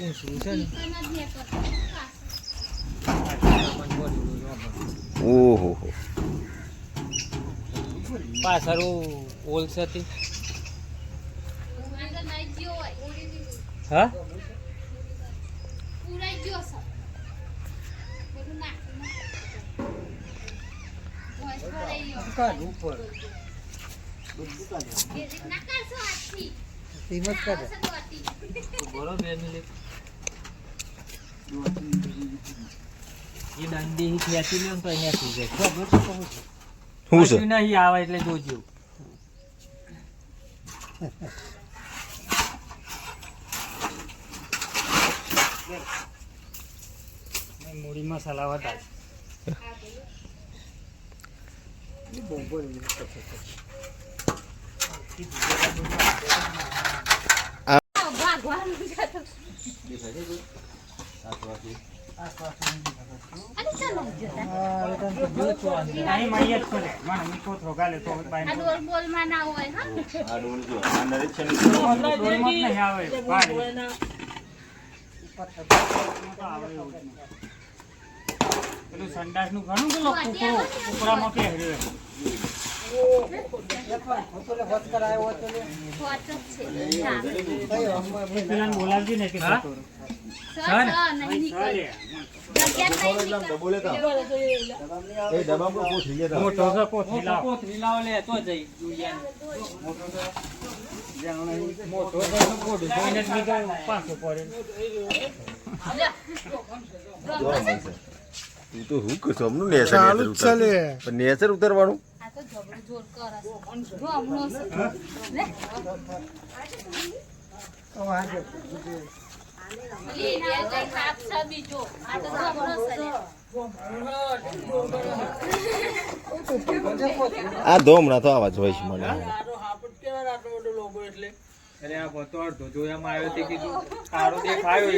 ઊંચું છે ને ઓહો હો પાછળ ઓલ હતી હા કિંમત કરે બોલો બે મિનિટ. એ દંડી ખેંચી લ્યો તો અહીંયા થઈ જાય. ખબર છે કહું છું? શું નહીં આવે એટલે જોજો. બાય બોલમાં ના. પેલું ઘણું પેલું કૂકરો કે પહેર્યું એમ. બોલાવજે ને કે તો. તું તો. હું કશું નેચર ઉતારવાનું? આ તો જબરો જોર કરે. જો હમણો છે. લે. પેલી એના કઈ કાપ બીજો. આ તો છે આ ધોમણા તો આવા જ હોય છે મને. અરે આ ભતો અડધો જોયામાં આવ્યો તે કીધું સારો દેખાયો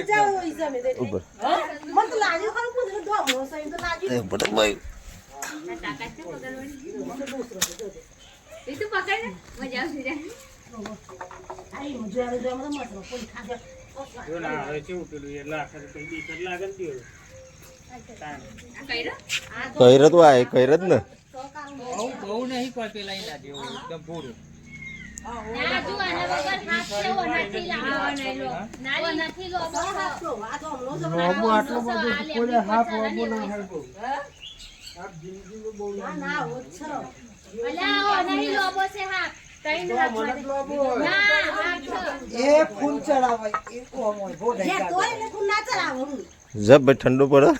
ઉપર એ તું પકડ ને. મજા આવશે રે. જો ના. આ? આ બહુ નહીં કોઈ પેલા એકદમ પૂરું આટલો બધો આ હાફ આપણી લોબો ના પાસે હોય અલા, ઓ નહીં લોબો છે. ના, બહુ ઢેકા જબ ભાઈ ઠંડુ પડે.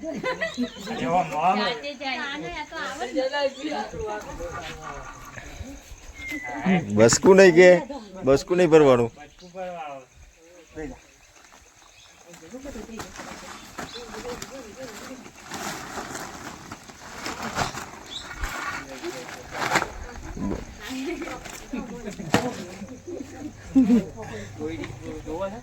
તો ને. બસકું નહીં કે બસકું નહીં ભરવાનું. કોઈ દી જોવો છે?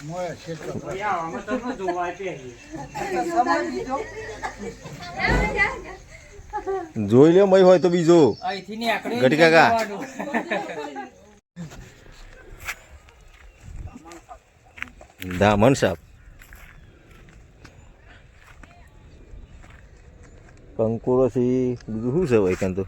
મોય શેઠો કોઈ આવામાં તો ન જોવાય પહેલી. સમાજ દીધો જોઈ લે મય હોય તો બીજો. ઘટી કાકા. દામન સાહેબ કંકુરો છે બીજું શું છે ભાઈ કાં તો?